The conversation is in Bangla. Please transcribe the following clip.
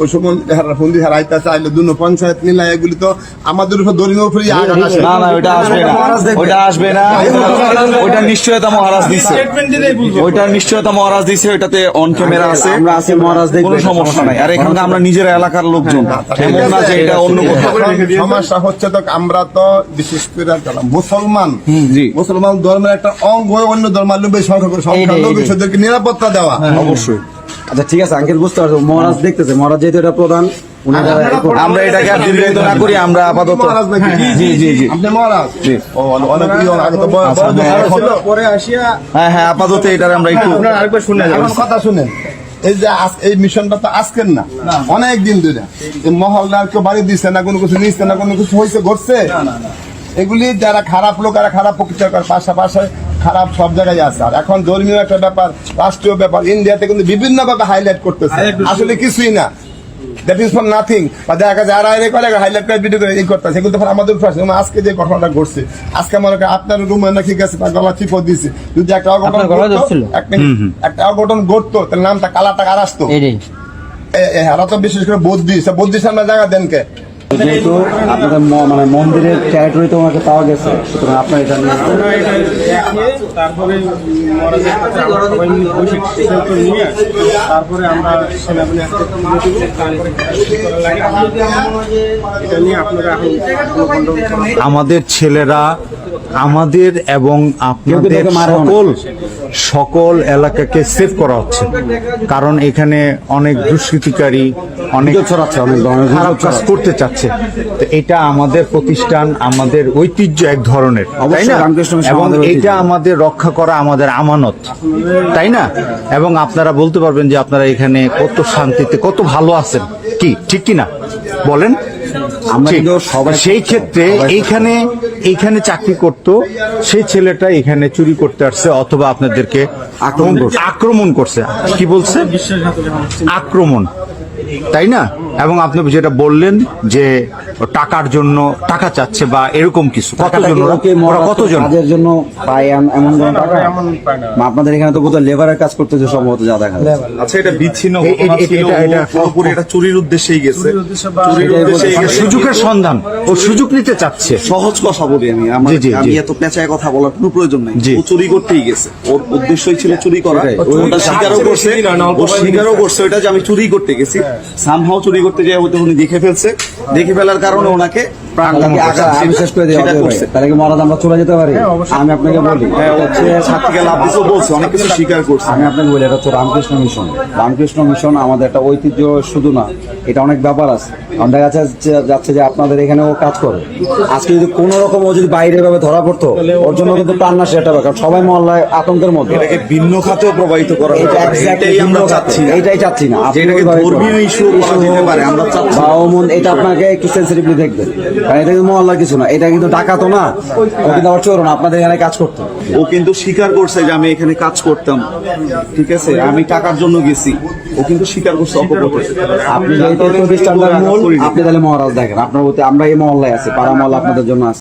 ওই সময় হেরা হারাইতে চাইলে দুনো পঞ্চায়েত মিলাই এগুলি তো আমাদের উপর ধর্মীয় উপরে আঘাত আসে। না না ওইটা আসবে না। ওইটা আসবে না। ওইটা নিশ্চয়তা মহারাজ দিছে। নিশ্চয়তা মহারাজ দিছে ওইটাতে অন ক্যামেরা আছে। আমরা আছি মহারাজ দেখবে। কোনো সমস্যা নাই। আর এখানে আমরা নিজের এলাকার লোকজন। এমন না যে এটা অন্য কোথাও। সমস্যা হচ্ছে তো আমরা তো বিশেষ করে মুসলমান। জি। মুসলমান ধর্মের একটা অঙ্গ হয়ে অন্য ধর্মাবলম্বী সংখ্যা সংখ্যা। লোক নিরাপত্তা দেওয়া। অবশ্যই। আচ্ছা ঠিক আছে আঙ্কেল বুঝতে পারছ মহারাজ দেখতেছে মহারাজ যেহেতু এটা প্রধান উনারা আমরা এটাকে আর দীর্ঘায়িত না করি আমরা আপাতত জি জি জি। হ্যাঁ। হ্যাঁ হ্যাঁ আপাতত এটার আমরা একটু আরেকবার শুনে কথা শুনেন। এই যে এই মিশনটা তো আজকের না। অনেক দিন ধরে। এই মহল্লার কেউ বাড়ি দিচ্ছে না কোনো কিছু নিচ্ছে না কোনো কিছু হয়েছে ঘটছে? এগুলি যারা খারাপ লোক আর খারাপ প্রকৃতি পাশাপাশি খারাপ সব জায়গায় আছে। আর এখন ধর্মীয় একটা ব্যাপার রাষ্ট্রীয় ব্যাপার ইন্ডিয়াতে কিন্তু বিভিন্ন ভাবে হাইলাইট করতেছে আসলে কিছুই না। দ্যাট ইজ ফর নাথিং বা দেখা যায় এর করে হাইলাইট করে ভিডিও করে এই করতেছে। এগুলো তখন আমাদের উপর আসে। আজকে যে ঘটনাটা ঘটছে আজকে মনে করেন আপনার রুমে নাকি গেছে তার গলা চিপো দিছে যদি একটা অঘটন ঘটতো, একটা অঘটন ঘটতো তাহলে নামটা কালাটা কার আসতো। এরা তো বিশেষ করে বৌদ্ধি। সে বৌদ্ধি সামনে জায়গা দেন কে যেহেতু আপনাদের ম- মানে মন্দিরের টেরিটরিতে ওনাকে পাওয়া গেছে সুতরাং আপনার এটা নিয়ে তারপরে তারপরে আমরা এটা নিয়ে আপনারা আমাদের ছেলেরা আমাদের এবং আপনাদের সকল সকল এলাকাকে সেভ করা হচ্ছে। কারণ এখানে অনেক দুষ্কৃতিকারী অনেক ছড়াচ্ছে অনেক ধরনের খারাপ কাজ করতে চাচ্ছে। তো এটা আমাদের প্রতিষ্ঠান আমাদের ঐতিহ্য এক ধরনের তাই না? এবং এটা আমাদের রক্ষা করা আমাদের আমানত তাই না? এবং আপনারা বলতে পারবেন যে আপনারা এখানে কত শান্তিতে কত ভালো আছেন। কি ঠিক কি না বলেন। আমরা কিন্তু সবাই সেই ক্ষেত্রে এইখানে এইখানে চাকরি করত সেই ছেলেটা এখানে চুরি করতে আসছে অথবা আপনাদেরকে আক্রমণ করছে। আক্রমণ করছে। কি বলছে? আক্রমণ। তাই না? এবং আপনি যেটা বললেন যে টাকার জন্য টাকা চাচ্ছে বা এরকম কিছু কতজন ওরা? কতজন কাজের জন্য পায় এমন কোনো টাকা? এমন পায় না। মা, আপনাদের এখানে তো বোধহয় লেবারের কাজ করতেছে সম্ভবত যা দেখা আচ্ছা এটা বিচ্ছিন্ন এটা- পুরোপুরি চুরির উদ্দেশ্যেই গেছে। সুযোগের সন্ধান ও সুযোগ নিতে চাচ্ছে। সহজ কথা বলি আমি আমি এত পেঁচায় কথা বলার কোনো প্রয়োজন নেই। ও চুরি করতেই গেছে। ওর উদ্দেশ্যই ছিল চুরি করা। ওটা স্বীকারও করছে। ও স্বীকারও করছে ওটা যে আমি চুরি করতে গেছি। সামহাও চুরি করতে যাই ওটা উনি দেখে ফেলছে। দেখে ফেলার কারণে ওনাকে কি আচ্ছা, আমি শেষ করে তাহলে কি মহারাজ আমরা চলে যেতে পারি? আমি আপনাকে বলি হ্যাঁ লাভ দিতে বলছে অনেক কিছু স্বীকার করছে। আমি আপনাকে বলি এটা হচ্ছে রামকৃষ্ণ মিশন। রামকৃষ্ণ মিশন আমাদের একটা ঐতিহ্য শুধু না এটা অনেক ব্যাপার আছে। দেখা যাচ্ছে যাচ্ছে যে আপনাদের এখানেও কাজ করে। আজকে যদি কোনো রকম ও যদি বাইরে ভাবে ধরা পড়তো ওর জন্য কিন্তু প্রাণ না সেটা কারণ সবাই মহল্লায় আতঙ্কের মধ্যে। এটাকে ভিন্ন খাতেও প্রবাহিত করা এটাই আমরা। চাচ্ছি। না। আপনি যেটাকে ওইভাবে ধর্মীয় করুন। ইস্যু করা পারে আমরা বা অমন এটা আপনাকে একটু সেন্সিটিভলি দেখবেন। কারণ এটা কিন্তু মহল্লার কিছু না এটা কিন্তু টাকা না ও কিন্তু আবার চোর না আপনাদের এখানে কাজ করতো। ও কিন্তু স্বীকার করছে যে আমি এখানে কাজ করতাম। ঠিক আছে আমি টাকার জন্য গেছি ও কিন্তু স্বীকার করছে আপনি যেহেতু প্রতিষ্ঠানটার মূল আপনি তাহলে মহারাজ দেখেন আপনার প্রতি আমরা এই মহল্লায় আছি পাড়া মহল্লা আপনাদের জন্য আছে।